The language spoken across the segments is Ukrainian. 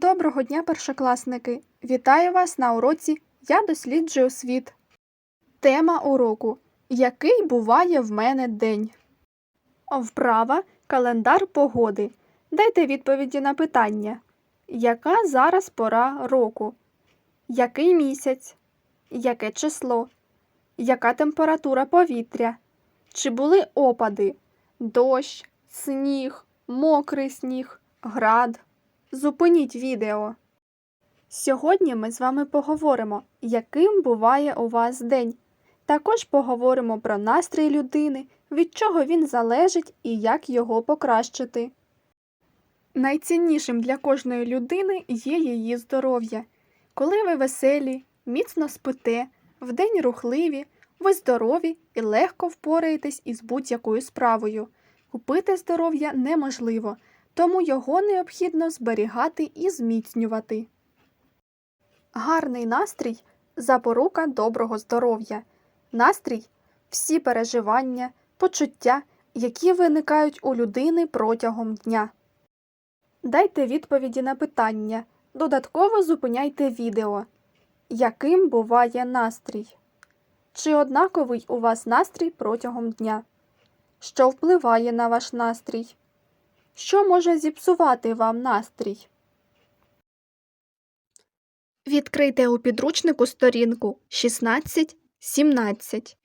Доброго дня, першокласники! Вітаю вас на уроці Я досліджую світ. Тема уроку Який буває в мене день? Вправа Календар погоди. Дайте відповіді на питання. Яка зараз пора року? Який місяць? Яке число? Яка температура повітря? Чи були опади? Дощ, сніг, мокрий сніг, град? Зупиніть відео. Сьогодні ми з вами поговоримо, яким буває у вас день. Також поговоримо про настрій людини, від чого він залежить і як його покращити. Найціннішим для кожної людини є її здоров'я. Коли ви веселі, міцно спите, вдень рухливі, ви здорові і легко впораєтесь із будь-якою справою. Купити здоров'я неможливо, тому його необхідно зберігати і зміцнювати. Гарний настрій запорука доброго здоров'я. Настрій всі переживання, почуття, які виникають у людини протягом дня. Дайте відповіді на питання. Додатково зупиняйте відео. Яким буває настрій? Чи однаковий у вас настрій протягом дня? Що впливає на ваш настрій? Що може зіпсувати вам настрій? Відкрийте у підручнику сторінку 16-17.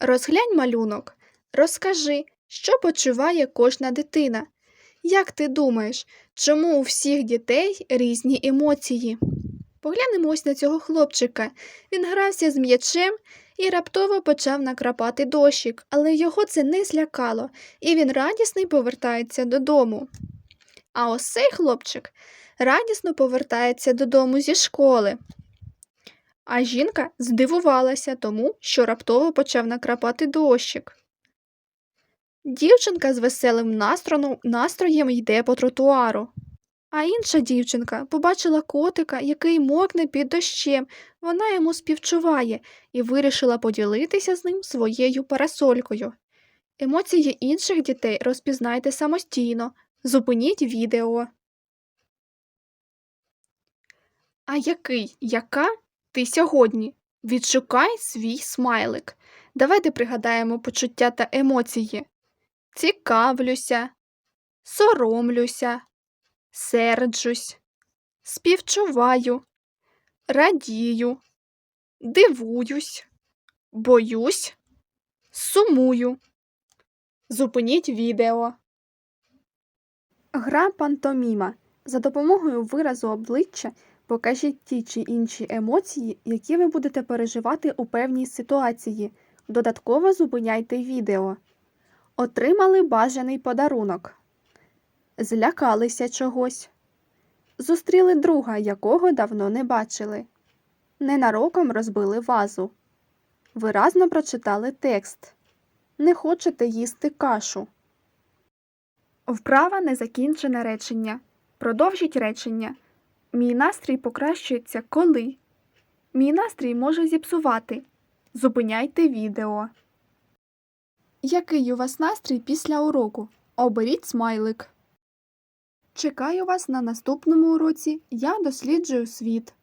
Розглянь малюнок. Розкажи, що почуває кожна дитина. Як ти думаєш, чому у всіх дітей різні емоції? Поглянемо ось на цього хлопчика. Він грався з м'ячем і раптово почав накрапати дощик, але його це не злякало, і він радісний повертається додому. А ось цей хлопчик радісно повертається додому зі школи. А жінка здивувалася тому, що раптово почав накрапати дощик. Дівчинка з веселим настроєм, йде по тротуару. А інша дівчинка побачила котика, який мокне під дощем. Вона йому співчуває і вирішила поділитися з ним своєю парасолькою. Емоції інших дітей розпізнайте самостійно. Зупиніть відео. А який, яка ти сьогодні? Відшукай свій смайлик. Давайте пригадаємо почуття та емоції. Цікавлюся, соромлюся, серджусь, співчуваю, радію, дивуюсь, боюсь, сумую. Зупиніть відео. Гра пантоміма. За допомогою виразу обличчя покажіть ті чи інші емоції, які ви будете переживати у певній ситуації. Додатково зупиняйте відео. Отримали бажаний подарунок. Злякалися чогось. Зустріли друга, якого давно не бачили. Ненароком розбили вазу. Виразно прочитали текст. Не хочете їсти кашу. Вправа незакінчене речення. Продовжіть речення. Мій настрій покращується коли. Мій настрій може зіпсувати. Зупиняйте відео. Який у вас настрій після уроку? Оберіть смайлик. Чекаю вас на наступному уроці Я досліджую світ.